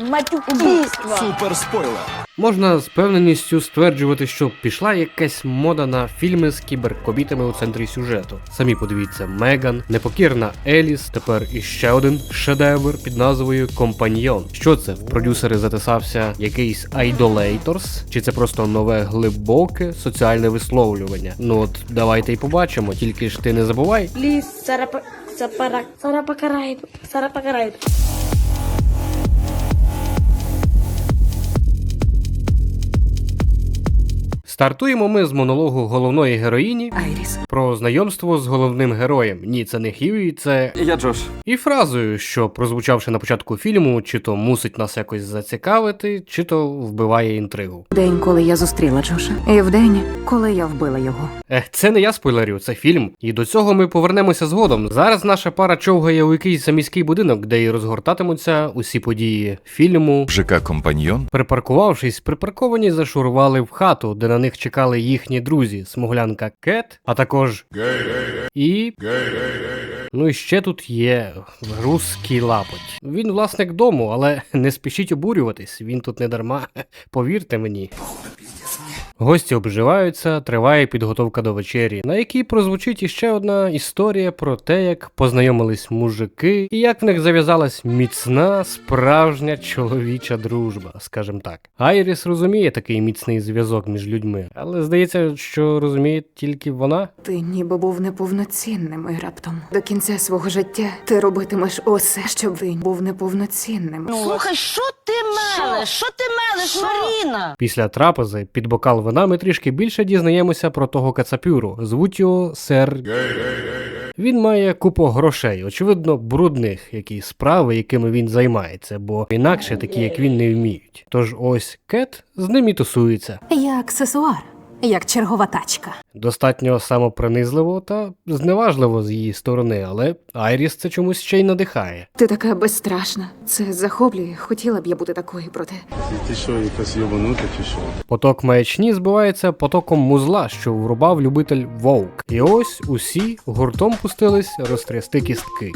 Матюкіства. Супер спойлер. Можна з певненістю стверджувати, що пішла якась мода на фільми з кіберкобітами у центрі сюжету. Самі подивіться, Меган, непокірна Еліс, тепер іще один шедевр під назвою Компаньйон. Що це? В продюсери затисався якийсь Айдолейторс? Чи це просто нове глибоке соціальне висловлювання? Ну от давайте й побачимо, тільки ж ти не забувай. Ліс, сарапа, сапара, сарапакарай, сарапакарай. Стартуємо ми з монологу головної героїні Айріс. про знайомство з головним героєм. Ні, це не Хьюі, це Я Джош. І фразою, що прозвучавши на початку фільму, чи то мусить нас якось зацікавити, чи то вбиває інтригу. День, коли я зустріла Джоша. І в день, коли я вбила його. Ех, це не я спойлерю, це фільм. І до цього ми повернемося згодом. Зараз наша пара човгає у якийсь міський будинок, де й розгортатимуться усі події фільму. ЖК Компаньйон. Припаркувавшись, припарковані зашурували в хату, де на них чекали їхні друзі, смуглянка Кет, а також і. Ну і ще тут є Руський лапоть. Він власник дому, але не спішіть обурюватись, він тут не дарма, повірте мені. Гості обживаються, триває підготовка до вечері, на якій прозвучить іще одна історія про те, як познайомились мужики, і як в них зав'язалась міцна, справжня чоловіча дружба, скажімо так. Айріс розуміє такий міцний зв'язок між людьми, але здається, що розуміє тільки вона. Ти ніби був неповноцінним і раптом. До кінця свого життя ти робитимеш усе, щоб він був неповноцінним. Слухай, що ти мелеш? Що ти мелеш, Маріна? Після трапези під бокал вина ми трішки більше дізнаємося про того кацапюру. Звуть його сер. Він має купу грошей, очевидно, брудних, які справи, якими він займається, бо інакше такі, як він, не вміють. Тож ось Кет з ним і тусується. Я аксесуар, як чергова тачка. Достатньо самопринизливо та зневажливо з її сторони, але Айріс це чомусь ще й надихає. Ти така безстрашна. Це захоплює. Хотіла б я бути такою, проте. Ти що, якась йобанута чи що? Поток маячні збивається потоком музла, що врубав любитель вовк. І ось усі гуртом пустились розтрясти кістки.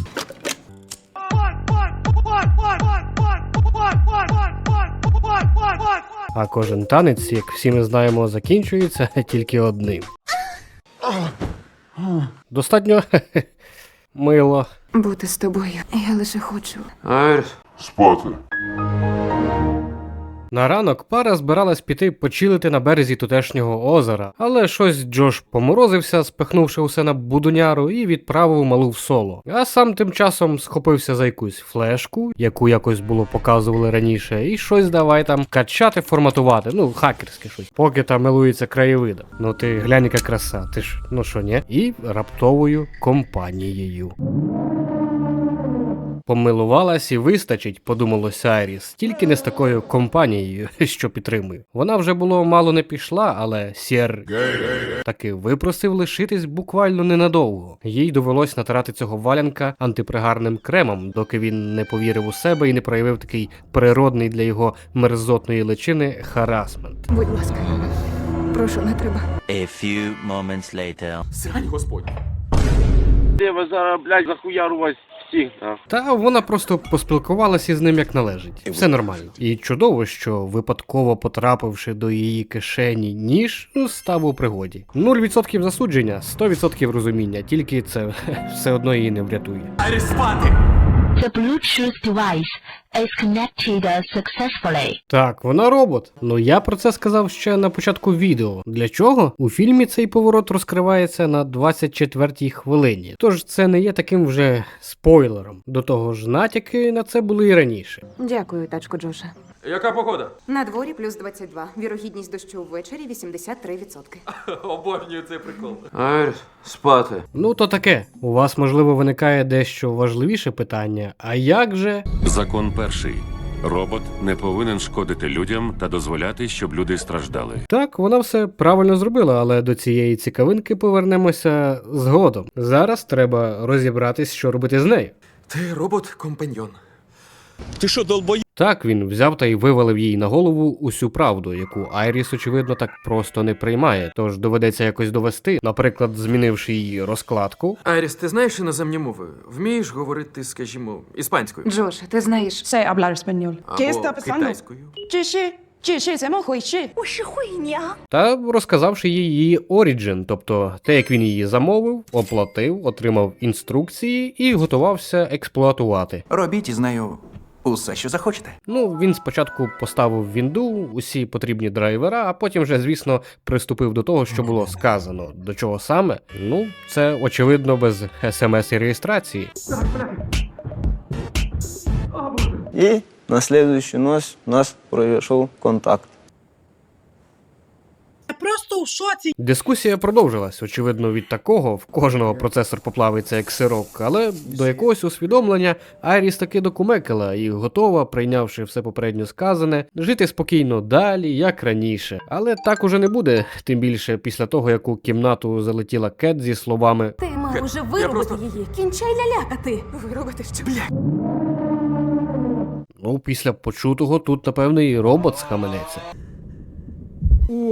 А кожен танець, як всі ми знаємо, закінчується тільки одним. Достатньо мило. Бути з тобою. Я лише хочу. На ранок пара збиралась піти почилити на березі тутешнього озера, але щось Джош поморозився, спихнувши усе на будуняру, і відправив малу в соло. А сам тим часом схопився за якусь флешку, яку якось було показували раніше, і щось давай там качати, форматувати. Ну, хакерське щось, поки там милується краєвидом. Ну ти глянь, яка краса, ти ж ну що, ні? І раптовою компанією. Помилувалась і вистачить, подумалося Айріс, тільки не з такою компанією, що підтримую. Вона вже було мало не пішла, але Сєр таки випросив лишитись буквально ненадовго. Їй довелось натирати цього валянка антипригарним кремом, доки він не повірив у себе і не проявив такий природний для його мерзотної личини харасмент. Будь ласка, прошу, не треба. A few moments later. Срань Господь. Я вас зараз, блядь, захуяру вас всіх, так. Та вона просто поспілкувалася з ним як належить. І Все нормально. І чудово, що випадково потрапивши до її кишені ніж, ну, став у пригоді. 0% засудження, 100% розуміння, тільки це все одно її не врятує. Айріс спати. The Bluetooth device is connected successfully. Так, вона робот. Ну я про це сказав ще на початку відео. Для чого? У фільмі цей поворот розкривається на 24-й хвилині. Тож це не є таким вже спойлером. До того ж, натяки на це були і раніше. Дякую, тачко Джоша. Яка погода? На дворі плюс 22. Вірогідність дощу ввечері 83%. Обожнюю цей прикол. Айрс, спати. Ну то таке. У вас можливо виникає дещо важливіше питання. А як же? Закон перший. Робот не повинен шкодити людям та дозволяти, щоб люди страждали. Так, вона все правильно зробила, але до цієї цікавинки повернемося згодом. Зараз треба розібратись, що робити з нею. Ти ти що, долбоє? Так він взяв та й вивалив їй на голову усю правду, яку Айріс, очевидно, так просто не приймає, тож доведеться якось довести, наприклад, змінивши її розкладку. Айріс, ти знаєш іноземні мови? Вмієш говорити, скажімо, іспанською? Джош, ти знаєш, все hablar español. Або китайською? Чиши. Чи чи це мохойчи? Та розказавши їй її оріджин, тобто те, як він її замовив, оплатив, отримав інструкції і готувався експлуатувати. Робіть із нею усе, що захочете. Ну, він спочатку поставив вінду, усі потрібні драйвера, а потім вже, звісно, приступив до того, що було сказано. До чого саме? Ну, це очевидно без смс і реєстрації. І на наступну ночь у нас пройшов контакт. Дискусія продовжилась. Очевидно, від такого в кожного процесор поплавиться як сирок, але до якогось усвідомлення Айріс таки докумекала і готова, прийнявши все попередньо сказане, жити спокійно далі, як раніше. Але так уже не буде, тим більше після того, як у кімнату залетіла Кет зі словами Ти мав уже виробити просто- її. Кінчай лялякати. виробити що? ну, після почутого тут, напевно, і робот схаменеться.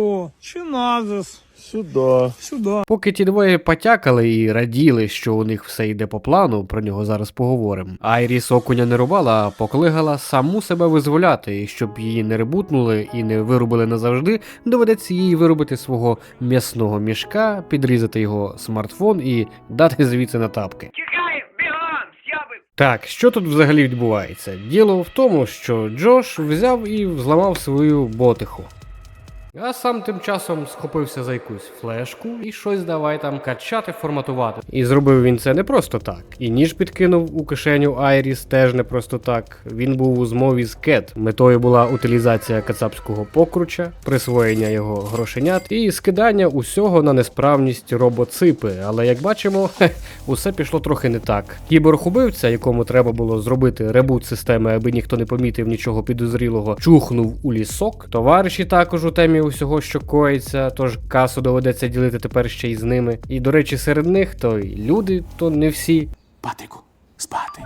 О, чиназис. Сюда. Сюда. Поки ті двоє потякали і раділи, що у них все йде по плану, про нього зараз поговоримо. Айріс окуня не рубала, а поклигала саму себе визволяти, і щоб її не ребутнули і не вирубили назавжди, доведеться їй виробити свого м'ясного мішка, підрізати його смартфон і дати звідси на тапки. Так, що тут взагалі відбувається? Діло в тому, що Джош взяв і зламав свою ботиху. А сам тим часом схопився за якусь флешку і щось давай там качати, форматувати. І зробив він це не просто так. І ніж підкинув у кишеню Айріс теж не просто так. Він був у змові з Кет. Метою була утилізація кацапського покруча, присвоєння його грошенят і скидання усього на несправність робоципи. Але як бачимо, хе, усе пішло трохи не так. Кіборг-убивця, якому треба було зробити ребут системи, аби ніхто не помітив нічого підозрілого, чухнув у лісок. Товариші також у темі усього, що коїться, тож касу доведеться ділити тепер ще й з ними. І до речі, серед них то й люди, то не всі. Патрику, спати.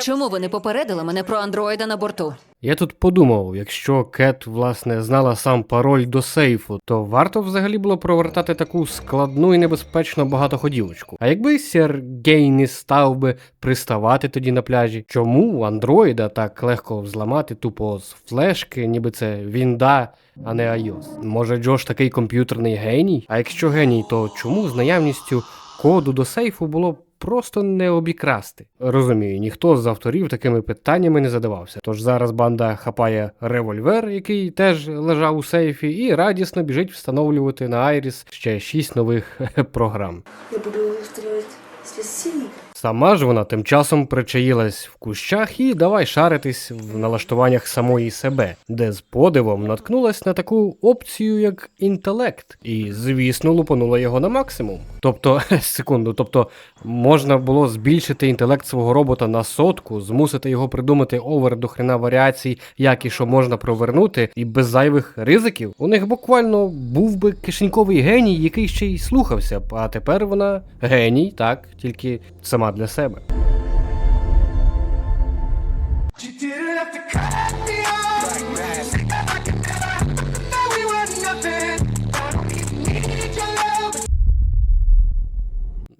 Чому ви не попередили мене про андроїда на борту? Я тут подумав, якщо Кет, власне, знала сам пароль до сейфу, то варто взагалі було провертати таку складну і небезпечно багатоходівочку. А якби Сергей не став би приставати тоді на пляжі, чому андроїда так легко взламати тупо з флешки, ніби це Вінда, а не iOS? Може, Джош такий комп'ютерний геній? А якщо геній, то чому з наявністю коду до сейфу було просто не обікрасти. Розумію, ніхто з авторів такими питаннями не задавався. Тож зараз банда хапає револьвер, який теж лежав у сейфі, і радісно біжить встановлювати на Айріс ще шість нових програм. Я буду устроить священник. Сама ж вона тим часом причаїлась в кущах і давай шаритись в налаштуваннях самої себе, де з подивом наткнулась на таку опцію, як інтелект, і, звісно, лупанула його на максимум. Тобто, секунду, тобто можна було збільшити інтелект свого робота на сотку, змусити його придумати овер до хрена варіацій, як і що можна провернути, і без зайвих ризиків. У них буквально був би кишеньковий геній, який ще й слухався б. А тепер вона геній, так, тільки сама для себе.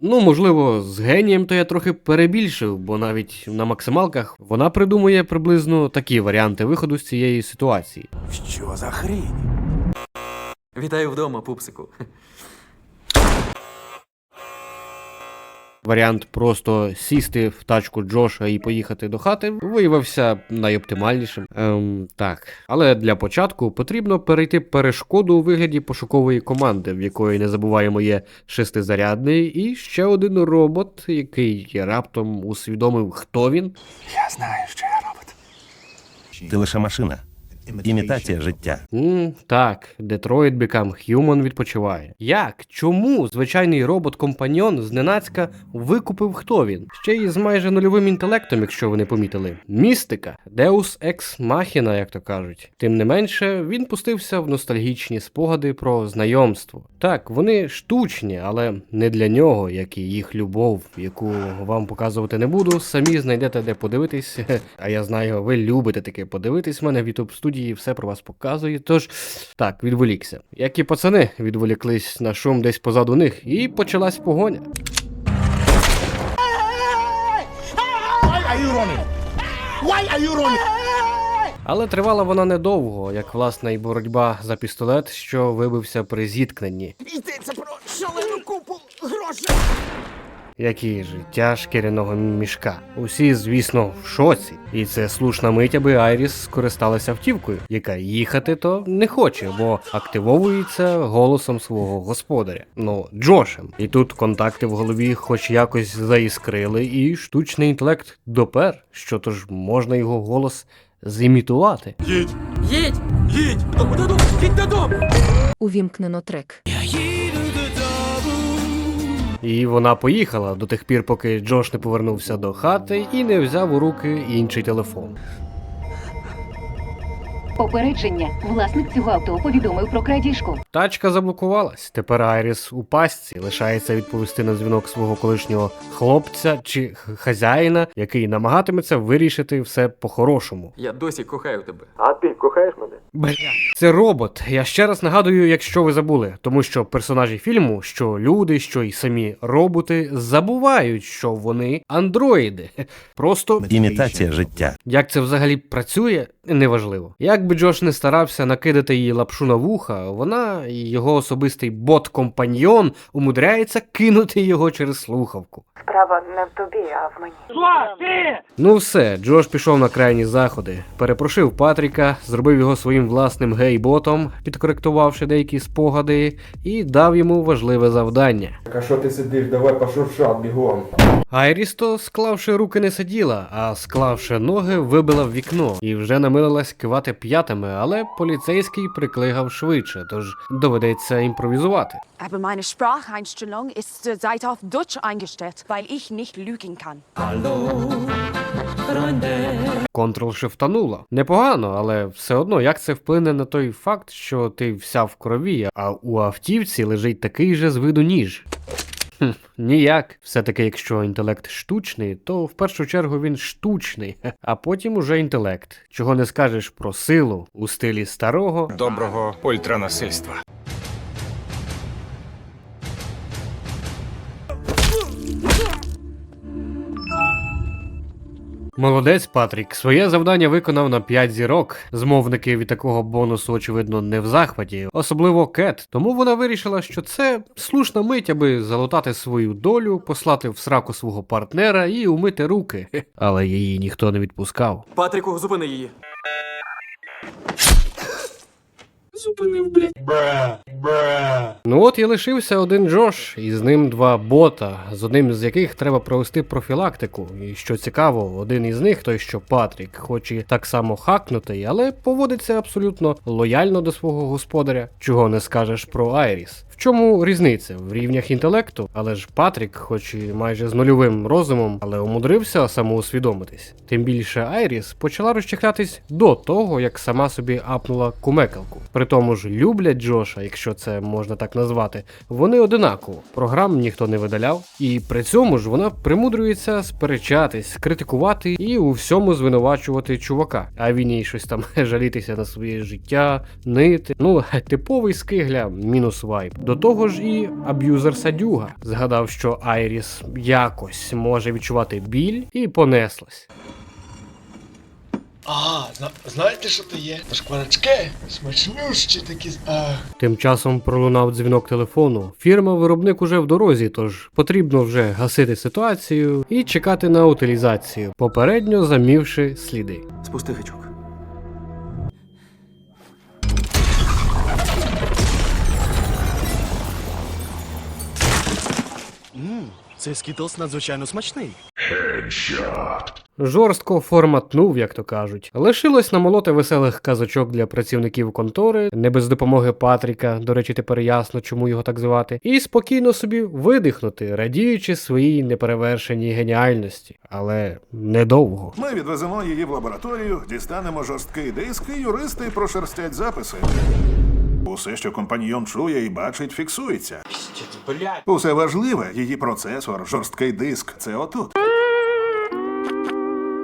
Ну, можливо, з генієм то я трохи перебільшив, бо навіть на максималках вона придумує приблизно такі варіанти виходу з цієї ситуації. Що за хрінь? Вітаю вдома, пупсику. Варіант просто сісти в тачку Джоша і поїхати до хати виявився найоптимальнішим. Ем, так. Але для початку потрібно перейти перешкоду у вигляді пошукової команди, в якої не забуваємо є шестизарядний, і ще один робот, який раптом усвідомив, хто він. Я знаю, що я робот. Ти лише машина. Імітація життя. м так, Detroit Become Human відпочиває. Як? Чому звичайний робот-компаньон зненацька викупив хто він? Ще й з майже нульовим інтелектом, якщо ви не помітили. Містика, Deus Ex Machina, як то кажуть. Тим не менше, він пустився в ностальгічні спогади про знайомство. Так, вони штучні, але не для нього, як і їх любов, яку вам показувати не буду. Самі знайдете де подивитись. А я знаю, ви любите таке подивитись. Мене в YouTube студії все про вас показує. Тож так, відволікся. Як і пацани відволіклись на шум десь позаду них, і почалась погоня. Але тривала вона недовго, як власне і боротьба за пістолет, що вибився при зіткненні. Йдеться про шалену купу грошей. Які життя шкіряного мішка. Усі, звісно, в шоці. І це слушна мить, аби Айріс скористалася автівкою, яка їхати то не хоче, бо активовується голосом свого господаря. Ну, Джошем. І тут контакти в голові хоч якось заіскрили, і штучний інтелект допер, що то ж можна його голос зімітувати. Їдь! Їдь! Додому! Їдь додому! Увімкнено трек. І вона поїхала до тих пір, поки Джош не повернувся до хати і не взяв у руки інший телефон. Попередження. Власник цього авто повідомив про крадіжку. Тачка заблокувалась. Тепер Айріс у пастці лишається відповісти на дзвінок свого колишнього хлопця чи хазяїна, який намагатиметься вирішити все по-хорошому. Я досі кохаю тебе. Бля, це робот. Я ще раз нагадую, якщо ви забули, тому що персонажі фільму, що люди, що й самі роботи, забувають, що вони андроїди. Просто Імітація життя. Як це взагалі працює, неважливо. Як би Джош не старався накидати їй лапшу на вуха, вона і його особистий бот-компаньйон умудряється кинути його через слухавку. Справа не в тобі, а в мені. Ну все, Джош пішов на крайні заходи, перепрошив Патріка, зробив його своїм власним гей-ботом, підкоректувавши деякі спогади, і дав йому важливе завдання. А що ти сидиш? Давай пошуршав бігом. Айріс то, склавши руки, не сиділа, а склавши ноги, вибила в вікно і вже намилилась кивати п'ятами, але поліцейський приклигав швидше, тож доведеться імпровізувати. Aber meine Spracheinstellung ist zurzeit auf Deutsch eingestellt, weil ich nicht lügen kann. Контрол шифтанула. Непогано, але все одно як це вплине на той факт, що ти вся в крові, а у автівці лежить такий же з виду ніж. Ніяк. Все-таки, якщо інтелект штучний, то в першу чергу він штучний, а потім уже інтелект. Чого не скажеш про силу у стилі старого. Доброго ультранасильства. Молодець, Патрік. Своє завдання виконав на 5 зірок. Змовники від такого бонусу, очевидно, не в захваті, особливо Кет. Тому вона вирішила, що це слушна мить, аби залутати свою долю, послати в сраку свого партнера і умити руки. Але її ніхто не відпускав. Патріку, зупини її. Ну от і лишився один Джош, і з ним два бота, з одним з яких треба провести профілактику. І що цікаво, один із них, той що Патрік, хоч і так само хакнутий, але поводиться абсолютно лояльно до свого господаря. Чого не скажеш про Айріс. В чому різниця? В рівнях інтелекту, але ж Патрік, хоч і майже з нульовим розумом, але умудрився самоусвідомитись. Тим більше Айріс почала розчехлятись до того, як сама собі апнула кумекалку. При тому ж люблять Джоша, якщо це можна так назвати, вони одинаково. Програм ніхто не видаляв, і при цьому ж вона примудрюється сперечатись, критикувати і у всьому звинувачувати чувака. А він їй щось там жалітися на своє життя, нити. Ну, типовий скигля, мінус вайб. До того ж і аб'юзер садюга згадав, що Айріс якось може відчувати біль і понеслась. А, зна- знаєте, що то є? Шкварочки, смачнющі такі. А. Тим часом пролунав дзвінок телефону. Фірма-виробник уже в дорозі, тож потрібно вже гасити ситуацію і чекати на утилізацію, попередньо замівши сліди. Спусти гачок. Цей скітлс надзвичайно смачний. Жорстко форматнув, як то кажуть. Лишилось намолоти веселих казочок для працівників контори, не без допомоги Патріка, до речі, тепер ясно, чому його так звати, і спокійно собі видихнути, радіючи своїй неперевершеній геніальності. Але недовго. Ми відвеземо її в лабораторію, дістанемо жорсткий диск, і юристи прошерстять записи. Усе, що компаньйон чує і бачить, фіксується. Усе важливе, її процесор, жорсткий диск це отут.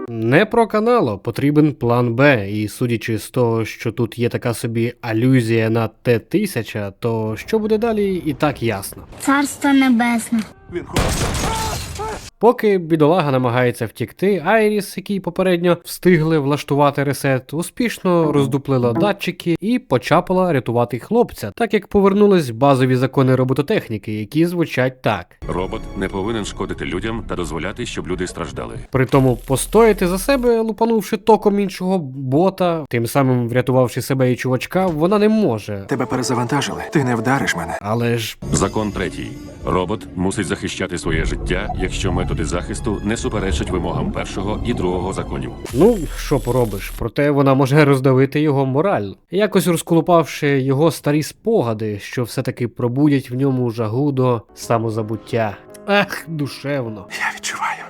Не проканало, потрібен план Б, і судячи з того, що тут є така собі алюзія на Т-1000, то що буде далі, і так ясно. Царство небесне. Він хоче. Поки бідолага намагається втікти, Айріс, який попередньо встигли влаштувати ресет, успішно роздуплила датчики і почапала рятувати хлопця, так як повернулись базові закони робототехніки, які звучать так. Робот не повинен шкодити людям та дозволяти, щоб люди страждали. Притому постояти за себе, лупанувши током іншого бота, тим самим врятувавши себе і чувачка, вона не може. Тебе перезавантажили. Ти не вдариш мене. Але ж Закон третій. Робот мусить захищати своє життя, якщо методи захисту не суперечать вимогам першого і другого законів. Ну, що поробиш, проте вона може роздавити його мораль, якось розколупавши його старі спогади, що все-таки пробудять в ньому жагу до самозабуття. Ех, душевно. Я відчуваю.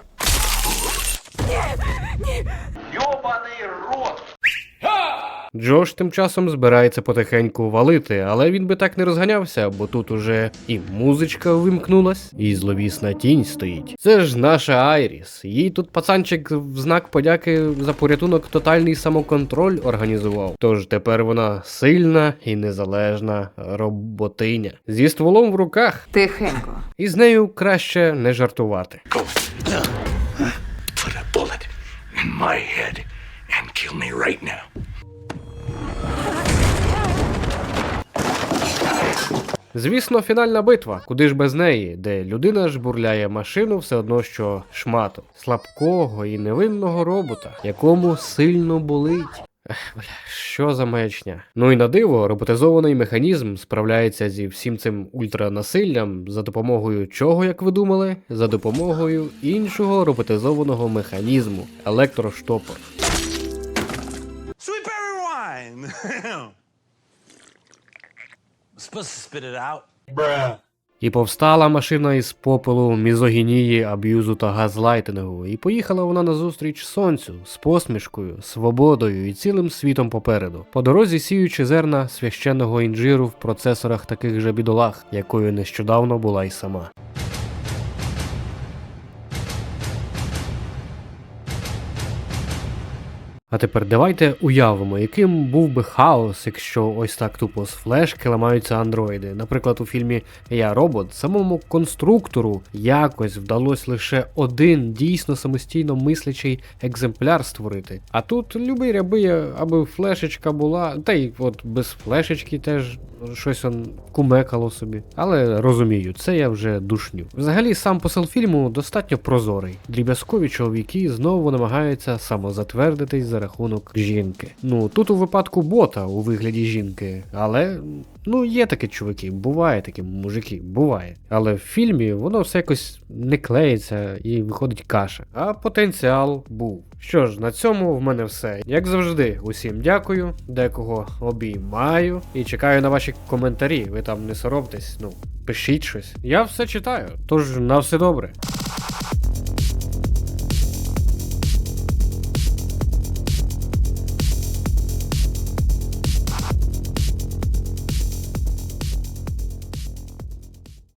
Джош тим часом збирається потихеньку валити, але він би так не розганявся, бо тут уже і музичка вимкнулась, і зловісна тінь стоїть. Це ж наша Айріс. Їй тут пацанчик в знак подяки за порятунок тотальний самоконтроль організував. Тож тепер вона сильна і незалежна роботиня. Зі стволом в руках, Тихенько. і з нею краще не жартувати. Put a bullet in my head and kill me right now. Звісно, фінальна битва, куди ж без неї, де людина жбурляє машину все одно, що шмату слабкого і невинного робота, якому сильно болить. Ех, бля, що за маячня? Ну і на диво, роботизований механізм справляється зі всім цим ультранасиллям за допомогою чого, як ви думали? За допомогою іншого роботизованого механізму електроштопор. Sweet. Supposed to spit it out. І повстала машина із попелу, мізогінії, аб'юзу та газлайтингу, і поїхала вона назустріч сонцю з посмішкою, свободою і цілим світом попереду, по дорозі сіючи зерна священного інжиру в процесорах таких же бідолах, якою нещодавно була й сама. А тепер давайте уявимо, яким був би хаос, якщо ось так тупо з флешки ламаються андроїди. Наприклад, у фільмі Я робот самому конструктору якось вдалося лише один дійсно самостійно мислячий екземпляр створити. А тут любий ряби, аби флешечка була, та й от без флешечки теж щось он кумекало собі. Але розумію, це я вже душню. Взагалі, сам посил фільму достатньо прозорий. Дріб'язкові чоловіки знову намагаються самозатвердитись рахунок жінки. Ну тут у випадку бота у вигляді жінки, але. Ну, є такі чуваки, буває такі мужики, буває. Але в фільмі воно все якось не клеїться і виходить каша. А потенціал був. Що ж, на цьому в мене все. Як завжди, усім дякую, декого обіймаю і чекаю на ваші коментарі. Ви там не соромтесь, ну, пишіть щось. Я все читаю. Тож на все добре.